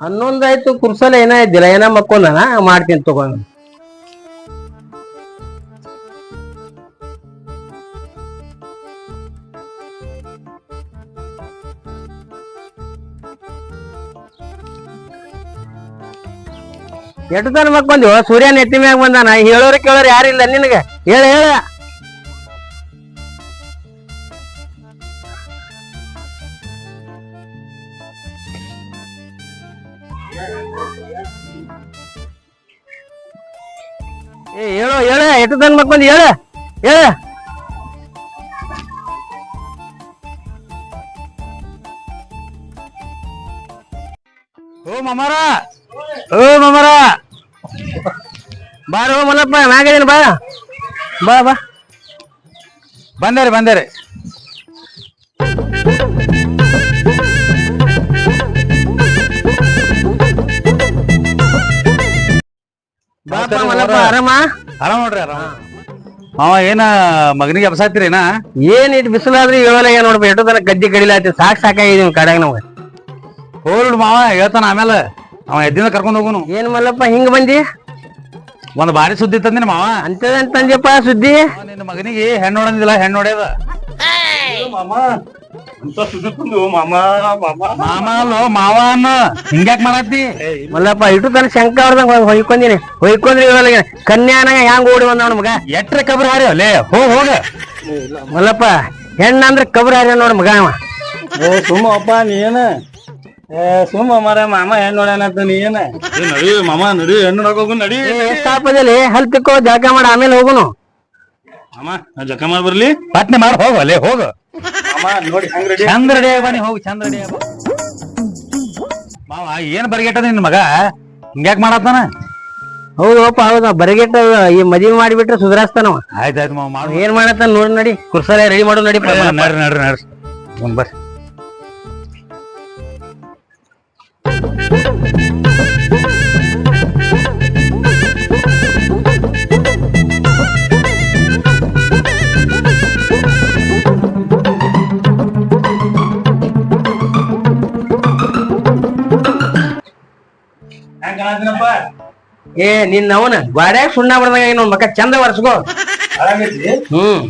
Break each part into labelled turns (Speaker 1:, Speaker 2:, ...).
Speaker 1: ಹನ್ನೊಂದು ಆಯ್ತು ಕುರ್ಸಲ ಏನ ಇದ್ದಿಲ್ಲ, ಏನ ಮಕ್ಕೊಂಡನ? ಮಾಡ್ತೀನಿ ತಗೊಂಡು ಎಟ್ಟು ತನ ಮಕ್ ಬಂದಿವ ಸೂರ್ಯನ ಎತ್ತಿ ಮ್ಯಾಗ ಬಂದಾನ? ಹೇಳೋರು ಕೇಳೋರು ಯಾರಿಲ್ಲ ನಿನಗೆ? ಹೇಳ ಹೇಳ. ತನ ಮಕ್ಕೊಂದಿ ಹೇಳ ಹೇಳ.
Speaker 2: ಓ ಮಮರ. ಓ ಮಮಾರ.
Speaker 1: ಬಾರೋ ಮಲ್ಲಪ್ಪ ಮ್ಯಾಗದೇನು ಬಾ. ಬಾ ಬಾ.
Speaker 2: ಬಂದೇರಿ ಬಂದೇರಿ
Speaker 1: ಬಾಪ ಮಲ್ಲಪ್ಪ ಆರಾಮ?
Speaker 2: ಆರಾಮ ನೋಡ್ರಿ ಆರಾಮ. ಅವ ಏನ ಮಗನಿಗೆ ಅಬ್ಸಾತಿರೇನ
Speaker 1: ಏನ್? ಇಟ್ ಬಿಸಿಲಾದ್ರೆ ಹೇಳಲ್ಲ ಏನ್ ನೋಡ್ಬೇಕು ಎಷ್ಟೋ ತನಕ ಗದ್ದೆ ಕಡಿಲಾತಿ ಸಾಕ್ ಸಾಕಾಗಿದೆ ಕಡೆಗ ನಮ್ಗೆ
Speaker 2: ಹೋಲ್ಡ್ ಮಾವ ಹೇಳ್ತಾನ ಆಮೇಲೆ. ಅವ ಎದ್ದಿನ ಕರ್ಕೊಂಡ್ ಹೋಗುನು.
Speaker 1: ಏನ್ ಮಲ್ಲಪ್ಪ ಹಿಂಗ್ ಬಂದಿ?
Speaker 2: ಒಂದ್ ಬಾರಿ ಸುದ್ದಿ ತಂದಿನ ಮಾವ.
Speaker 1: ಅಂತದಂತ ತಂದ್ಯಪ್ಪ ಸುದ್ದಿ?
Speaker 2: ಅವ ನಿನ್ನ ಮಗನಿಗೆ ಹೆಣ್ಣು ನೋಡಂದಿಲ್ಲ ಹೆಣ್ಣು ನೋಡ್ಯದ.
Speaker 3: ಮಾಮ ಅಂತ ಸುದ್ದಿ ತಂದು ಮಾಮ. ಮಾಮ
Speaker 2: ಮಾಮ ಮಾವ ಅನ್ನ. ಹಿಂಗ್ಯಾಕ್ ಮಾಡತ್ತಿ?
Speaker 1: ಮಲ್ಲಪ್ಪ ಇಟ್ಟು ತನ ಶಂಕ ಹೊಯ್ಕೊಂದಿನಿ. ಹೊಯ್ಕೊಂದ್ರಿ ಕನ್ಯಾನ ಹ್ಯಾಂಗ ಓಡಿ ಬಂದ ಮಗ
Speaker 2: ಎಟ್ರ ಕಬ್ರ ಹಾರಿ ಅಲ್ಲೇ ಹೋ ಹೋಗ.
Speaker 1: ಮಲ್ಲಪ್ಪ ಹೆಣ್ಣ ಅಂದ್ರೆ ಕಬ್ರ ಹಾರಿ ನೋಡ್ ಮಗ ಅವ.
Speaker 3: ಏ ಸುಮ್ಮ ಅಪ್ಪ ನೀನ ಸುಮ್ಮ ಮರ ಮಾಮ ಹೆಣ್ ನೋಡ್ಯಾನಂತ ನೀನ? ಏನ ನಡಿ ಮಾಮ ನಡಿ ಹೆಣ್ಣು ನೋಡಕ್ ನಡಿ.
Speaker 1: ಸ್ಟಾಪದಲ್ಲಿ ಹಲ್ ತಿಕ್ಕೋ ಜಳಕ ಮಾಡಿ ಆಮೇಲೆ ಹೋಗುನು.
Speaker 3: ಮಾಮ ನಾ ಜಕ ಮಾಡಿ ಬರ್ಲಿ?
Speaker 2: ಪಟ್ನೆ ಮಾಡಿ ಹೋಗ ಅಲ್ಲೇ ಹೋಗ.
Speaker 3: ನೋಡಿ ಚಂದ ರೆಡಿ
Speaker 2: ಬನ್ನಿ ಹೋಗಿ ಚಂದ್ರ ರೆಡಿ ಮಾವ ಏನ್ ಬರಿಗೆಟ್ಟದ ನಿನ್ ಮಗ? ಹಿಂಗ್ಯಾಕ್ ಮಾಡತ್ತಾನ?
Speaker 1: ಹೌದಪ್ಪ ಹೌದ ಬರಗೆಟ್ಟ ಈ ಮದ್ವಿ ಮಾಡಿಬಿಟ್ರೆ ಸುಧಾರಿಸ್ತಾನವ
Speaker 2: ಆಯ್ತಾಯ್ತು ಮಾವ ಮಾಡು.
Speaker 1: ಏನ್ ಮಾಡತ್ತಾನ ನೋಡಿ ನಡಿ ಕುರ್ಸಲ ರೆಡಿ ಮಾಡು ನಡಿ
Speaker 2: ನಡ್ರಿ ನಡ್ರಿ ನಡ್ರಿ. ಒಂದ್ ಬರ್ರಿ.
Speaker 1: ಏ ನಿನ್ನ ಅವನ ಗಾಡ್ಯಾಗ ಸುಣ್ಣ ಬಡ್ದಾಗ ಏನೋ ಮಕ್ಕ ಚಂದ
Speaker 3: ಒರೆಸ್ಕೋ.
Speaker 1: ಹ್ಮ್.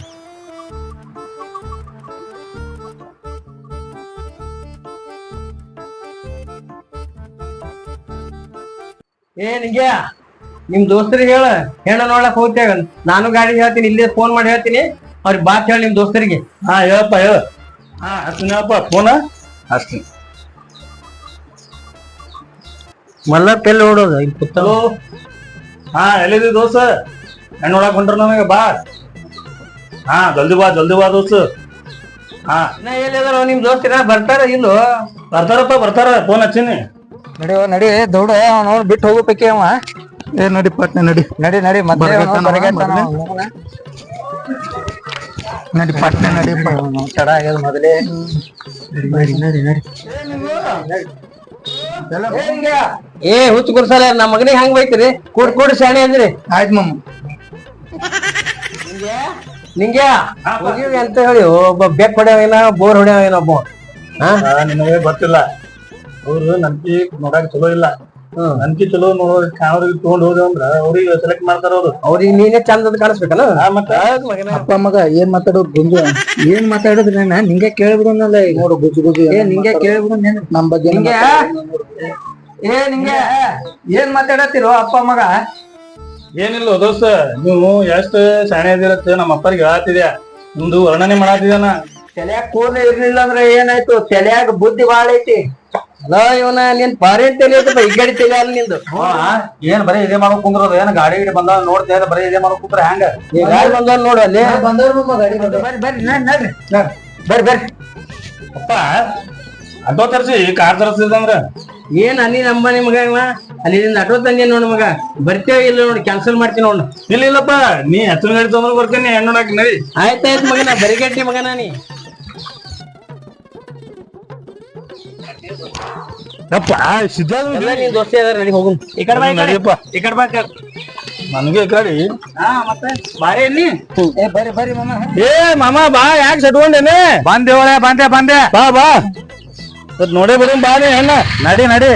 Speaker 1: ಏ ನಿಂಗೆ ನಿಮ್ ದೋಸ್ತರಿಗೆ ಹೇಳ ಹೆಣ್ಣ ನೋಡಕ್ ಹೋಗ್ತೇವೆ ನಾನು ಗಾಡಿ ಹೇಳ್ತೀನಿ ಇಲ್ಲೇ ಫೋನ್ ಮಾಡಿ ಹೇಳ್ತೀನಿ. ಅವ್ರಿಗೆ ಬಾತ್ ಹೇಳಿ ನಿಮ್ ದೋಸ್ತರಿಗೆ.
Speaker 3: ಹಾ ಹೇಳಪ್ಪ ಹೇಳ. ಹಾ ಹಚ್ತೀನಪ್ಪ ಫೋನ ಹಚ್ತೀನಿ.
Speaker 1: ಮಲ್ಲಪ್ಪ ಎಲ್ಲಿ ನೋಡೋದು ಇಲ್ಲಿ
Speaker 3: ಹಲೋ? ಹಾ ಎಲ್ಲಿದಿ ದೋಸ್ತ? ಹೆಣ್ಣು ಒಳಗೆ ಹೊಂಟ್ರ ನಮಗೆ ಬಾ. ಹಾ ಜಲ್ದಿ ಬಾ ಜಲ್ದಿ ಬಾ ದೋಸ್ತ. ಹಾ.
Speaker 1: ನಾ ಎಲ್ಲಿದಾರ ನಿಮ್ ದೋಸ್ತಿರ ಬರ್ತಾರ ಇಲ್ಲೋ?
Speaker 3: ಬರ್ತಾರಪ್ಪ ಬರ್ತಾರ ಫೋನ್ ಹಚ್ಚೀನಿ.
Speaker 4: ನಡಿ ನಡಿ ದೌಡ ಅವ್ನು ಬಿಟ್ಟು ಹೋಗ್ಬೇಕಿ ಅವ.
Speaker 2: ಏ ನಡಿ ಪಟ್ನೆ ನಡಿ.
Speaker 4: ನಡಿ ನಡಿ ಮತ್ತೆ.
Speaker 2: ನಡಿ ಪಟ್ನೆ ನಡಿ
Speaker 4: ಅವ್ನು ತಡ ಆಗ್ಯದ ಮೊದಲೇ. ನಡಿ ನಡಿ ನಡಿ.
Speaker 1: ಏ ಹುಚ್ಚ ಕುರ್ಸಲ ನಮ್ಮ ಮಗನಿಗೆ ಹೆಂಗ್ ಬೈತ್ರಿ ಕೂಡ್ ಕೂಡ್ ಶಾಣೆ ಅಂದ್ರಿ.
Speaker 4: ಆಯ್ತು ಮಮ್ಮ
Speaker 1: ನಿಂಗೆ? ಹೋಗಿವಿ ಅಂತ ಹೇಳಿ ಒಬ್ಬ ಬೆಕ್ ಹೊಡ್ಯಾವೇನ ಬೋರ್ ಹೊಡ್ಯಾವೇನ ಒಬ್ಬ. ಹಾ?
Speaker 3: ಆ, ನಿನಗೆ ಗೊತ್ತಿಲ್ಲ. ಅವ್ರು ನಂಬಿ ನೋಡಕ್ ಚಲೋ ಇಲ್ಲ. ನಂಬಿ ಚಲೋ ನೋಡೋದ್ ಕಾಣೋರಿಗೆ ತಗೊಂಡ್ ಹೋದೆ ಅಂದ್ರ ಅವ್ರಿಗೆ ಸೆಲೆಕ್ಟ್ ಮಾಡ್ತಾರ ಅವ್ರು.
Speaker 1: ಅವ್ರಿಗೆ ನೀನೇ ಚಂದದ ಕಾಣಿಸ್ಬೇಕಲ್ಲ?
Speaker 4: ಅಪ್ಪ ಮಗ ಏನ್ ಮಾತಾಡೋದು ಗುಂಜು? ಏನ್ ಮಾತಾಡೋದ್ರಿ ನಾನು ನಿಂಗೆ ಕೇಳ್ಬಿಡೋನಲ್ಲ ಈಗ. ನೋಡು ಗುಜು ಗುಜು ಏ ನಿಂಗೆ ಕೇಳ್ಬಿಡೋನ್ ನಮ್ ಬಗ್ಗೆ
Speaker 1: ನಿಂಗೆ?
Speaker 4: ಏ ನಿಂಗೆ ಏನ್ ಮಾತಾಡತ್ತಿರೋ ಅಪ್ಪ ಮಗ?
Speaker 3: ಏನಿಲ್ಲ ದೋಸ್ತ ನೀವು ಎಷ್ಟ್ ಶಾಣೆ ಇದಿರತ್ತೆ ನಮ್ಮ ಅಪ್ಪರಿಗೆ ಹೇಳತ್ತಿದ್ಯಾ ನಿಮ್ದು ವರ್ಣನೆ ಮಾಡತ್ತಿದ್ಯಾನ
Speaker 1: ತಲೆಯಾಗ ಕೂದಲು ಇರ್ಲಿಲ್ಲ ಅಂದ್ರೆ ಏನಾಯ್ತು? ತಲೆಯಾಗ ಬುದ್ಧಿ ಬಾಳ ಐತಿ. ಅಲ್ಲ ಇವನ ನಿನ್ ಪಾರೇಟ್ ತಲೆ ಐತಪ್ಪ ಈ ಗಾಡಿ ತಲೆ ಅಲ್ಲ ನಿಂದು.
Speaker 2: ಏನ್ ಬರೀ ಇದೇ ಮಾಡೋ ಕುಂದ್ರದ? ಏನ್ ಗಾಡಿ ಗಿಡಿ ಬಂದ ನೋಡ್ತೇ ಬರೀ ಇದೇ ಮಾಡೋ ಕುಂದ್ರ ಹ್ಯಾಂಗ?
Speaker 1: ಈ ಗಾಡಿ ಬಂದ ನೋಡು ಅಲ್ಲಿ.
Speaker 4: ಬಂದ್ರು ಮಮ್ಮ ಗಾಡಿ ಬಂದ
Speaker 1: ಬರ್ರಿ ಬರ್ರಿ ನಾ ನಡ್ರಿ. ಬರ್ರಿ ಬರ್ರಿ.
Speaker 3: ಅಪ್ಪ ಅಡ್ಡೋ ತರ್ಸಿ ಕಾರ್ ತರ್ಸಿದಂದ್ರ
Speaker 1: ಏನ್ ಅನಿ ನಂಬ ನಿಮಗ ಅಲ್ಲಿಂದ ಅಲ್ಲಿ ಆಟೋ ತಂದೆ ನೋಡಿ ಮಗ. ಬರ್ತೇವೆ ಇಲ್ಲ ನೋಡಿ ಕ್ಯಾನ್ಸಲ್ ಮಾಡ್ತೀನಿ ನೋಡು.
Speaker 3: ಇಲ್ಲ ಇಲ್ಲಪ್ಪ ನೀ ಹತ್ತಿರ ಗಾಡಿ ತಗೊಂಡ್ ಬರ್ತೀನಿ ಹೆಣ್ಣು ನೋಡಕ್ ನಡಿ.
Speaker 1: ಆಯ್ತಾಯ್ತು ಮಗನ ಬರಿಗಟ್ಟಿ ಮಗನ ನೀ
Speaker 3: ಅಪ್ಪ ಸಿದ್ಧಾರ್ಥ
Speaker 1: ಎಲ್ಲ ನೀನ್ ದೋಸ್ತಿ ಅದಾರ ನಡಿ ಹೋಗುನ್. ಈ ಕಡೆ ಬಾ ಈ ಕಡೆ.
Speaker 3: ನಡಿಯಪ್ಪ.
Speaker 1: ಈ ಕಡೆ ಬಾ ಈ ಕಡೆ.
Speaker 3: ನನಗೆ ಗಾಡಿ
Speaker 1: ಹಾ ಮತ್ತೆ? ಬಾರಿ ನೀ
Speaker 4: ಏ ಬರ್ರಿ
Speaker 3: ಏ ಮಾಮ ಬಾ ಯಾಕೆ ಸಟ್ಕೊಂಡೇನೆ?
Speaker 2: ಬಂದೆ ಒಳ್ಳೆ ಬಂದೆ ಬಂದೆ.
Speaker 3: ಬಾ ಬಾ. ಮತ್ ನೋಡೇ ಬಾರಿ ನೀ ಹೆಣ್ಣ
Speaker 2: ನಡಿ ನಡಿ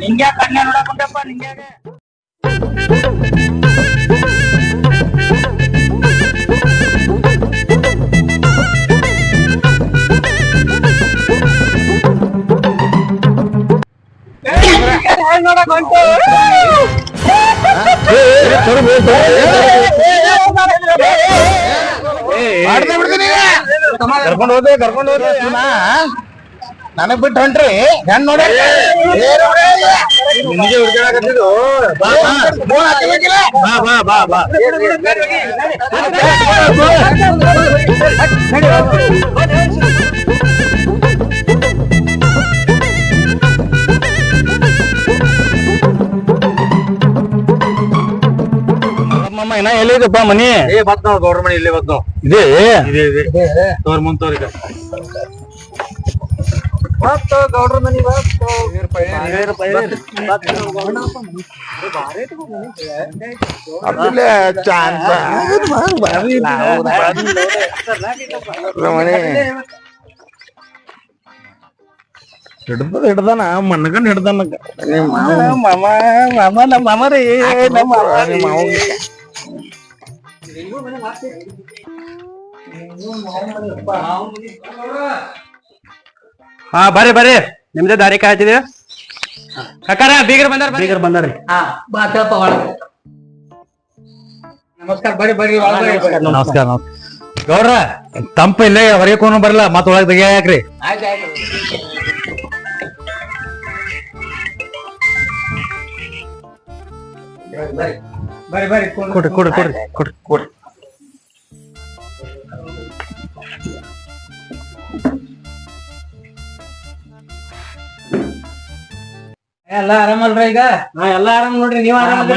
Speaker 1: ನಿಂಗೆ ಕಣ್ಣ ನೋಡಕೊಂಡಪ್ಪ ನಿಂಗೆ
Speaker 3: ಕರ್ಕೊಂಡು ಹೋದೆ ಕರ್ಕೊಂಡು ಹೋದೆ
Speaker 2: ನನಗ್ ಬಿಟ್ಟು ಹೊಂಟ್ರಿ ಹೆಣ್ ನೋಡಿ
Speaker 3: ಹುಡ್ಕಾಡಕತ್ತಿದ್ದು ಬಾ ಬಾ ಬಾ ಬಾ ಇನ್ನ ಎಲ್ಲಿದಪ್ಪ ಮನಿ?
Speaker 2: ಏ ಬತ್ ಗೌಡ್ರ ಮನಿ ಇಲ್ಲೇ ಬತ್ ಇದೇ
Speaker 3: ಇದೆ? ಇದೆ ಇದೆ. ತೋರ್ ಮುಂದ್ ತೋರಿಕ
Speaker 4: ಗೌಡ್ರ ಮನಿ
Speaker 3: ಹಿಡ್ದದ ಹಿಡ್ದಾನ ಮಣ್ಣಗನ್ ಹಿಡ್ದಾನ. ಮಾಮ ಮಾಮ ನಮ್ಮ ಮಾಮ ರೀ ನಮ್ಮ ಮಾವ ರೀ.
Speaker 1: ಹಾ ಬರ್ರಿ ಬರ್ರಿ. ನಿಮ್ದೇ ದಾರಿ ಕಾಯ್ತಿದೆ ಕಕ್ಕಾರ ಬೀಗರ್ ಬಂದಾರ ಬೀಗರ್ ಬಂದಾರ್ರಿ.
Speaker 4: ಹಾ ಬಾ ಕೇಳಪ್ಪ ಒಳಗೆ. ನಮಸ್ಕಾರ ಬರ್ರಿ ಬರ್ರಿ ಒಳಗೆ ಬರ್ರಿ, ಬರ್ರಿ.
Speaker 3: ನಮಸ್ಕಾರ. ನಮಸ್ಕಾರ ಗೌಡ್ರ ತಂಪ ಇಲ್ಲೇ ಹೊರಕೋನು ಬರಲ್ಲ ಮತ್ತ ಒಳಗ್ ತೆಗಿಯಾಕ್ರಿ
Speaker 4: ಹಾಕ್ರಿ ಆಯ್ತು ಬರ್ರಿ. ಬರ್ರಿ ಕೂಡ್ರಿ.
Speaker 3: ಕೊಡ್ರಿ ಕೊಡ್ರಿ ಕೊಡ್ರಿ ಕೊಡ್ರಿ. ಕೊಡ್ರಿ.
Speaker 4: ಎಲ್ಲ ಆರಾಮಲ್ರ ಈಗ?
Speaker 1: ಹಾ ಎಲ್ಲಾ ಆರಾಮ್ ನೋಡ್ರಿ ನೀವ್ ಆರಾಮ್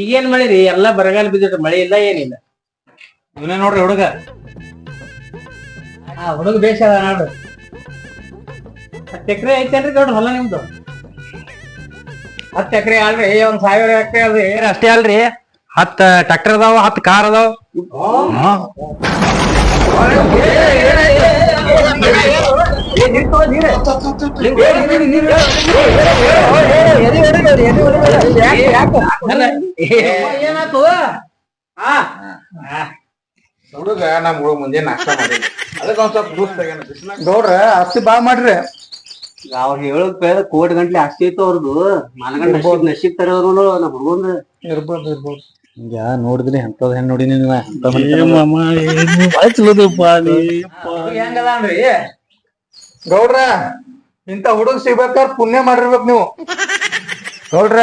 Speaker 1: ಈಗೇನ್ ಮಳಿ ರೀ ಎಲ್ಲಾ ಬರಗಾಲ ಬಿದ್ದಿಟ್ರಿ ಮಳಿ ಇಲ್ಲ ಏನಿಲ್ಲ.
Speaker 3: ಇವನೇ ನೋಡ್ರಿ ಹುಡುಗ.
Speaker 4: ಹಾ ಹುಡುಗ ಬೇಷ ಅದ ನೋಡ್ರಿ.
Speaker 1: ಹತ್ತು ಎಕರೆ ಐತೇನ್ರಿ ನೋಡ್ರಿ ಹೊಲ ನಿಮ್ದು?
Speaker 4: ಹತ್ತು ಎಕರೆ ಅಲ್ರಿ ಒಂದ್ ಸಾವಿರ ಎಕರೆ ಅಲ್ರಿ.
Speaker 1: ಏನ್ ಅಷ್ಟೇ ಅಲ್ರಿ ಹತ್ತ ಟ್ರ್ಯಾಕ್ಟರ್ ಅದಾವ ಹತ್ತು ಕಾರ್ ಅದಾವ.
Speaker 2: ಹುಡುಗ ನಮ್ ಹುಡುಗ ಮುಂಜಾನೆ ನಾಷ್ಟ ಮಾಡಿ ಅದಕ್ಕೆ ಒಂದ್ ಸ್ವಲ್ಪ
Speaker 4: ಗೌಡ್ರ ಅಷ್ಟು ಬಾಳ್ ಮಾಡ್ರಿ.
Speaker 1: ಅವ್ರ ಹೇಳೋದ್ ಪೇದ ಕೋಟಿ ಗಂಟ್ಲೆ ಆಸ್ತಿ ಐತು ಅವ್ರದ್ದು ಮನಗಂಡ ನಶೀಬ್ ತರೋರು ನಮ್ಮ ಹುಡುಗಂದ.
Speaker 4: ಇರ್ಬೋದು ಇರ್ಬೋದು.
Speaker 2: ಹಿಂಗ ನೋಡಿದ್ರಿ ಅಂತದ ಹೆಣ್ ನೋಡಿನಿ ನೀವ
Speaker 4: ಹೆಂಗದಾನ್ರಿ ಗೌಡ್ರ ಇಂತ ಹುಡುಗ ಸಿಗ್ಬೇಕಾರ ಪುಣ್ಯ ಮಾಡಿರ್ಬೇಕು ನೀವು. ಗೌಡ್ರ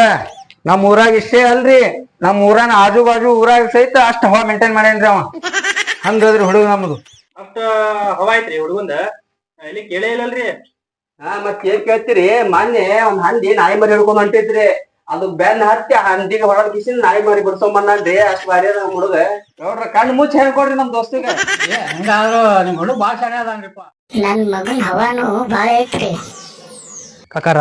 Speaker 4: ನಮ್ ಊರಾಗ ಇಷ್ಟೇ ಅಲ್ರಿ. ನಮ್ ಊರಾನ ಆಜು ಬಾಜು ಊರಾಗ ಸಹಿತ ಅಷ್ಟ ಹವಾ ಮೇಂಟೈನ್ ಮಾಡ್ಯಾನ್ರಿ ಅವ. ಹಂಗದ್ರಿ ಹುಡುಗ ನಮ್ದು.
Speaker 1: ಅಷ್ಟ ಹವಾ ಐತ್ರಿ ಹುಡುಗಂದ. ಇಲ್ಲಿ ಕೇಳೇ ಇಲ್ಲಲ್ರಿ. ಹಾ ಮತ್ ಏನ್ ಕೇಳ್ತೀರಿ? ಮೊನ್ನೆ ಒಂದ್ ಹಂದಿ ನಾಯಿ ಮರಿ ಹಿಡ್ಕೊಂಡ್ ಹೊಂಟೈತ್ರಿ ಅದು ಬೆನ್ ಹತ್ತಿ ಆ ಹಂದಿಗೆ ಹೊರಡ್ ಕಿಸಿನ್ ನಾಯಿ ಮರಿ ಬಿಡ್ಸೊಂಬಂದ್ರಿ ಅಷ್ಟ್ ಬಾರಿ ನಮ್ ಹುಡುಗ.
Speaker 4: ನೋಡ್ರ ಕಣ್ಣು ಮುಚ್ಚಿ ಹೇಳ್ಕೊಡ್ರಿ ನಮ್ ದೋಸ್ತಿಗೆ. ಹಂಗಾದ್ರು ನಿಮ್ ಹುಡುಗ ಬಾಳ ಶಾಣೆ ಅದಾನ್ರಿಪ್ಪ.
Speaker 5: ನನ್ ಮಗನ್ ಹವಾನು ಬಾಳ ಐತ್ರಿ.
Speaker 1: ಕಕಾರ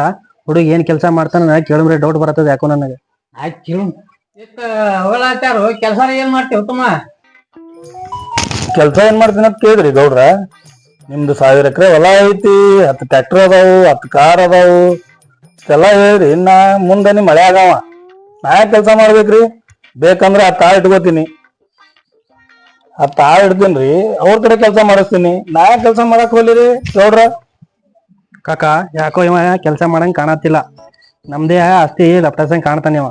Speaker 1: ಹುಡುಗ ಏನ್ ಕೆಲಸ ಮಾಡ್ತಾನ ಕೇಳಿದ್ರೆ ಡೌಟ್ ಬರ್ತದ ಯಾಕೋ ನನಗೆ?
Speaker 4: ಆಯ್ತು ಇಷ್ಟ ಹೊಗಳಾಚಾರು ಕೆಲಸ ಏನ್ ಮಾಡ್ತೀವಿ ಉತ್ತಮ?
Speaker 3: ಕೆಲ್ಸ ಏನ್ ಮಾಡ್ತೀನಿ ಅಂತ ಕೇಳಿದ್ರಿ ಗೌಡ್ರ. ನಿಮ್ದು ಸಾವಿರ ಎಕರೆ ಹೊಲ ಐತಿ ಹತ್ತು ಟ್ರ್ಯಾಕ್ಟರ್ ಅದಾವು ಹತ್ತು ಕಾರ್ ಅದಾವು. ಎಲ್ಲ ಹೇಳ್ರಿ ಇನ್ನ ಮುಂದೆ ನಿಮ್ ಮಳೆ ಆಗವ ನಾ ಯಾಕೆ ಕೆಲಸ ಮಾಡ್ಬೇಕ್ರಿ? ಬೇಕಂದ್ರೆ ಆ ಆಳ್ ಇಟ್ಕೋತೀನಿ. ಆ ಆಳ್ ಇಡ್ತೀನಿ ಅವ್ರ ಕಡೆ ಕೆಲಸ ಮಾಡಿಸ್ತೀನಿ. ನಾ ಯಾಕೆ ಕೆಲಸ ಮಾಡಕ್ ಹೋಗ್ಲಿರಿ ನೋಡ್ರ
Speaker 1: ಕಾಕ ಯಾಕೋ ಇವ ಕೆಲಸ ಮಾಡಂಗ್ ಕಾಣತ್ತಿಲ್ಲ. ನಮ್ದೇ ಆಸ್ತಿ ಲಪ್ಟಾಸಂಗ್ ಕಾಣ್ತಾನೆ ಇವ.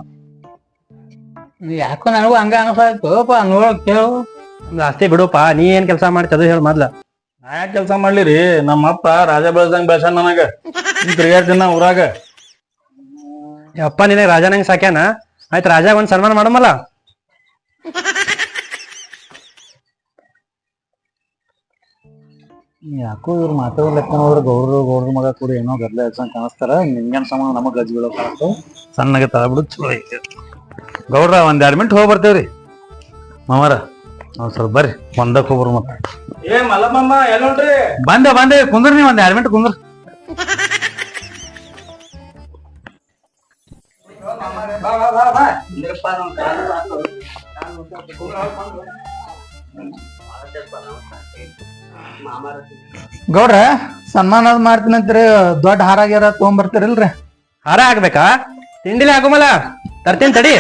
Speaker 4: ಯಾಕೋ ನನಗೂ ಹಂಗ ಅನ್ಸಾಯ್ತು ನೋಡ್ ಕೇಳು.
Speaker 1: ನಮ್ದ್ ಆಸ್ತಿ ಬಿಡುಪ್ಪ ನೀ ಏನ್ ಕೆಲಸ ಮಾಡ್ತಿ ಅದು ಹೇಳ ಮೊದ್ಲ.
Speaker 3: ನಾ ಯಾಕೆ ಕೆಲಸ ಮಾಡ್ಲಿರಿ? ನಮ್ಮ ಅಪ್ಪ ರಾಜ ಬೆಳೆಸಂಗ್ ಬೆಳ್ಸಾನ ನನಗ. ತಿರ್ಗಾಡ್ತೀನಿ ಊರಾಗ.
Speaker 1: ಅಪ್ಪ ನಿನಗೆ ರಾಜನಂಗ್ ಸಾಕ್ಯಾನ? ಆಯ್ತು ರಾಜ ಒಂದ್ ಸನ್ಮಾನ ಮಾಡಮಲ್ಲ?
Speaker 2: ಯಾಕೋ ಇವ್ರು ಮಾತಾಡೋ ಲೆಕ್ಕ ನೋಡ್ರಿ ಗೌಡ್ರು, ಗೌಡ್ರ ಮಗ ಕೂಡ ಏನೋ ಗದ್ಲೆ ಹಚ್ಚಂಗ್ ಕಾಣಿಸ್ತಾರ. ನಿಂಗೇನ್ ಸಮಾನ? ನಮಗ್ ಗಜ್ ಬೀಳೋ ಕಾಣಿಸ್ತು
Speaker 3: ಸಣ್ಣಗೆ ತಳಬಿಡು ಚಲೋ ಐತಿ. ಗೌಡ್ರ, ಒಂದ್ ಎರಡ್ ಮಿನಿಟ್ ಹೋಗಿ ಬರ್ತೇವ್ರಿ. ಮಾಮಾರ. ಸ್ವಲ್ಪ ಬರ್ರಿ. ಒಂದಕ್ಕೆ ಹೋಗ್ರಿ ಮತ್ತೆ.
Speaker 1: ಏ ಮಲ್ಲಮ್ಮ ಎಲ್ಲ ನೋಡ್ರಿ?
Speaker 3: ಬಂದೆ ಬಂದೆ. ಕುಂದ್ರ ನೀವ್ ಒಂದ್ ಎರಡು ಮಿನಿಟ್ ಕುಂದ್ರ.
Speaker 4: ಗೌಡ್ರ ಸನ್ಮಾನ ಮಾಡ್ತೀನಂತ್ರಿ ದೊಡ್ಡ ಹಾರ ಆಗ್ಯಾರ ತಗೊಂಬರ್ತೀರಲ್ರಿ.
Speaker 1: ಹಾರ ಆಗ್ಬೇಕಾ? ತಿಂಡಿಲೇ ಆಗುಮಲ್ಲ ತರ್ತೀನಿ ತಡಿ.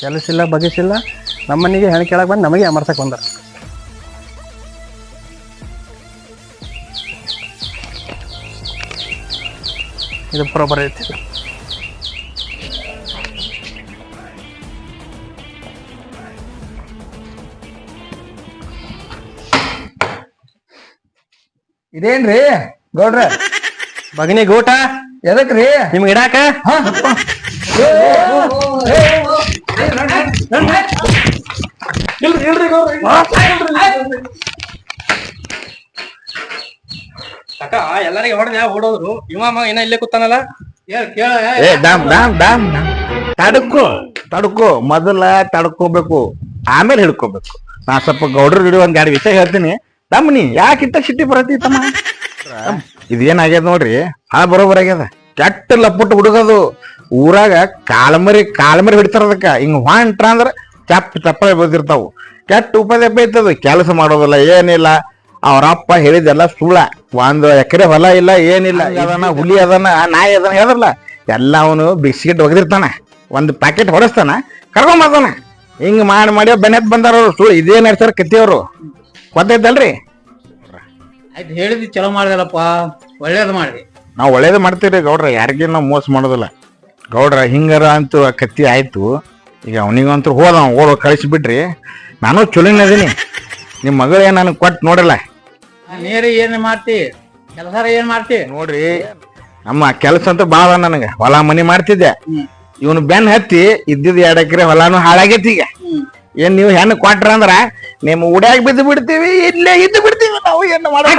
Speaker 3: ಕೆಲಸ ಇಲ್ಲ. ಬಗೆಸಿಲ್ಲ ನಮ್ಮನಿಗೆ ಹೆಣ್ಣು ಕೇಳಕ್ ಬಂದು ನಮಗೆ ಅಮರ್ಸಕ್ ಬಂದ ಇದು ಬರೋಬ್ಬರ ಐತಿ
Speaker 4: ಇದೇನ್ರಿ ಗೌಡ್ರ
Speaker 1: ಬಗನಿ ಗೂಟ
Speaker 4: ಎದಕ್ರಿ
Speaker 1: ನಿಮ್ಗೆ ಇಡಾಕ ಅಕ್ಕ ಎಲ್ಲರಿಗೆ ಹೊಡೆದ ಓಡೋದ್ರು? ಇವ ಇನ್ನ ಇಲ್ಲೇ ಕೂತಾನಲ್ಲ?
Speaker 2: ಏ ಡಾಮ್ ಡಾಮ್ ಡಾಮ್ ಡಾಮ್. ತಡ್ಕೋ ತಡ್ಕೋ. ಮೊದಲ ತಡ್ಕೋಬೇಕು ಆಮೇಲೆ ಹಿಡ್ಕೋಬೇಕು. ನಾ ಸ್ವಲ್ಪ ಗೌಡ್ರ ಹಿಡಿಯೋ ಒಂದ್ ಎರಡು ವಿಷಯ ಹೇಳ್ತೀನಿ. ದಮ್ಮನಿ ಯಾಕಿಂತ ಸಿಟ್ಟಿ ಬರತಿ ತಮ್ಮ? ಇದೇನಾಗ್ಯದ ನೋಡ್ರಿ? ಹಾ ಬರೋಬರ್ ಆಗ್ಯದ. ಕೆಟ್ಟ ಲಪ್ಪಟ್ಟು ಹುಡುಗದು ಊರಾಗ ಕಾಲ್ಮರಿ ಕಾಲ್ಮರಿ ಹಿಡಿತಾರ ಅದಕ್ಕ ಹಿಂಗ್ ಹೊಂಟ್ರ ಅಂದ್ರ ಚಪ್ಪ ಚಪ್ಪಳೆ ಬದಿರ್ತಾವು ಕೆಟ್ಟ ಉಪದೇಪ ಐತದು ಕೆಲಸ ಮಾಡೋದಿಲ್ಲ ಏನಿಲ್ಲ. ಅವ್ರ ಅಪ್ಪ ಹೇಳಿದೆಲ್ಲ ಸುಳ್ಳ. ಒಂದು ಎಕರೆ ಹೊಲ ಇಲ್ಲ ಏನಿಲ್ಲ. ಅದನ್ನ ಹುಲಿ ಅದನ್ನ ನಾಯಿ ಅದನ್ನ ಹೇಳಲ್ಲ ಎಲ್ಲ ಅವನು ಬಿಸ್ಕಿಟ್ ಒಗೆದಿರ್ತಾನ. ಒಂದು ಪ್ಯಾಕೆಟ್ ಹೊಡಸ್ತಾನ ಕರ್ಕೊಂಬರ್ತಾನ ಹಿಂಗ್ ಮಾಡಿ ಮಾಡಿ ಬೆನೆತ್ ಬಂದಾರ ಅವ್ರು ಸುಳ್ಳು. ಇದೇ ನಡ್ಸಾರ ಕತ್ತಿಯವರು. ಗೊತ್ತೈತಲ್ರಿ
Speaker 6: ಆಯ್ತು ಹೇಳಿದ್ವಿ ಚಲೋ ಮಾಡಿದಲ್ಲಪ್ಪ ಒಳ್ಳೇದು ಮಾಡಿ.
Speaker 2: ನಾವು ಒಳ್ಳೇದು ಮಾಡ್ತೀವಿ ಗೌಡ್ರ. ಯಾರಿಗೂ ನಾವು ಮೋಸ ಮಾಡೋದಿಲ್ಲ. ಗೌಡ್ರ ಹಿಂಗಾರ ಅಂತೂ ಆ ಕತ್ತಿ ಆಯ್ತು. ಈಗ ಅವನಿಗಂತೂ ಹೋದ ಓಡೋ ಕಳಿಸ್ಬಿಟ್ರಿ ನಾನು ಚಲೋನೇ ಅದೀನಿ ನಿಮ್ಮ ಮಗಳೇ ನನಗೆ ಕೊಟ್ಟು ನೋಡಲ್ಲ
Speaker 6: ನೀರು ಏನು ಮಾಡ್ತಿ? ಕೆಲಸ ಏನ್ ಮಾಡ್ತಿ?
Speaker 2: ನೋಡ್ರಿ ನಮ್ಮ ಕೆಲಸ ಅಂತೂ ಭಾಳ ನನಗೆ. ಹೊಲ ಮನಿ ಮಾಡ್ತಿದ್ದೆ. ಇವನು ಬೆನ್ ಹತ್ತಿ ಇದ್ದಿದ್ ಎರಡ್ ಎಕರೆ ಹೊಲಾನು ಹಾಳಾಗೈತಿ ಈಗ. ಏನ್ ನೀವು ಹೆಣ್ಣು ಕೊಟ್ರ ಅಂದ್ರ ನಿಮ್ಮ ಉಡ್ಯಾಗ ಬಿದ್ದು ಬಿಡ್ತೀವಿ ಇಲ್ಲೇ ಇದ್ದು ಬಿಡ್ತೀವಿ ನಾವು ಏನು ಮಾಡೋಣ